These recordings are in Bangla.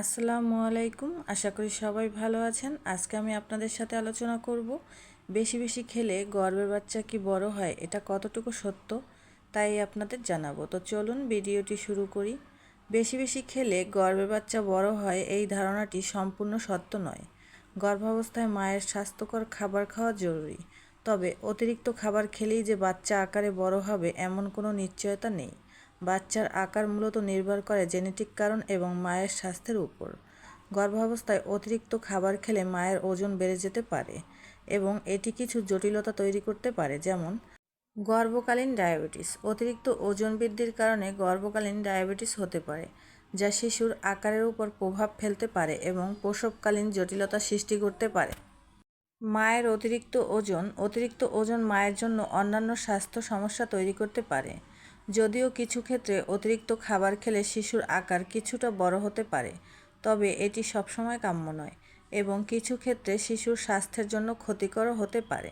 আসসালামু আলাইকুম। আশা করি সবাই ভালো আছেন। আজকে আমি আপনাদের সাথে আলোচনা করব, বেশি বেশি খেলে গর্ভের বাচ্চা কি বড় হয়, এটা কতটুকু সত্য, তাই আপনাদের জানাব। তো চলুন ভিডিওটি শুরু করি। বেশি বেশি খেলে গর্ভের বাচ্চা বড় হয় এই ধারণাটি সম্পূর্ণ সত্য নয়। গর্ভাবস্থায় মায়ের স্বাস্থ্যকর খাবার খাওয়া জরুরি। তবে অতিরিক্ত খাবার খেলেই যে বাচ্চা আকারে বড় হবে এমন কোনো নিশ্চয়তা নেই। বাচ্চার আকার মূলত নির্ভর করে জেনেটিক কারণ এবং মায়ের স্বাস্থ্যের উপর। গর্ভাবস্থায় অতিরিক্ত খাবার খেলে মায়ের ওজন বেড়ে যেতে পারে এবং এটি কিছু জটিলতা তৈরি করতে পারে, যেমন গর্ভকালীন ডায়াবেটিস। অতিরিক্ত ওজন বৃদ্ধির কারণে গর্ভকালীন ডায়াবেটিস হতে পারে, যা শিশুর আকারের উপর প্রভাব ফেলতে পারে এবং প্রসবকালীন জটিলতা সৃষ্টি করতে পারে। মায়ের অতিরিক্ত ওজন। অতিরিক্ত ওজন মায়ের জন্য অন্যান্য স্বাস্থ্য সমস্যা তৈরি করতে পারে। যদিও কিছু ক্ষেত্রে অতিরিক্ত খাবার খেলে শিশুর আকার কিছুটা বড় হতে পারে, তবে এটি সবসময় কাম্য নয় এবং কিছু ক্ষেত্রে শিশুর স্বাস্থ্যের জন্য ক্ষতিকরও হতে পারে।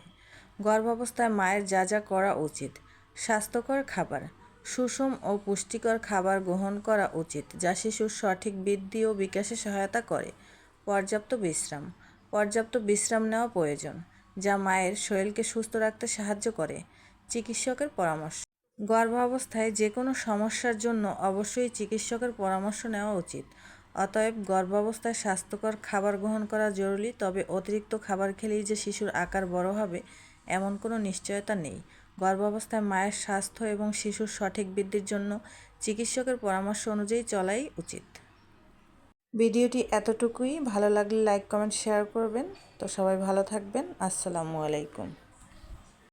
গর্ভাবস্থায় মায়ের যা যা করা উচিত, স্বাস্থ্যকর খাবার, সুষম ও পুষ্টিকর খাবার গ্রহণ করা উচিত যা শিশুর সঠিক বৃদ্ধি ও বিকাশে সহায়তা করে। পর্যাপ্ত বিশ্রাম পর্যাপ্ত বিশ্রাম নেওয়া প্রয়োজন যা মায়ের শরীরকে সুস্থ রাখতে সাহায্য করে, চিকিৎসকের পরামর্শ। গর্ভাবস্থায় যে কোনো সমস্যার জন্য অবশ্যই চিকিৎসকের পরামর্শ নেওয়া উচিত। অতএব গর্ভাবস্থায় স্বাস্থ্যকর খাবার গ্রহণ করা জরুরি, তবে অতিরিক্ত খাবার খেলেই যে শিশুর আকার বড় হবে, এমন কোনো নিশ্চয়তা নেই। গর্ভাবস্থায় মায়ের স্বাস্থ্য এবং শিশুর সঠিক বৃদ্ধির জন্য চিকিৎসকের পরামর্শ অনুযায়ী চলাই উচিত। ভিডিওটি এতটুকুই। ভালো লাগলে লাইক, কমেন্ট, শেয়ার করবেন। তো সবাই ভালো থাকবেন। আসসালামু আলাইকুম।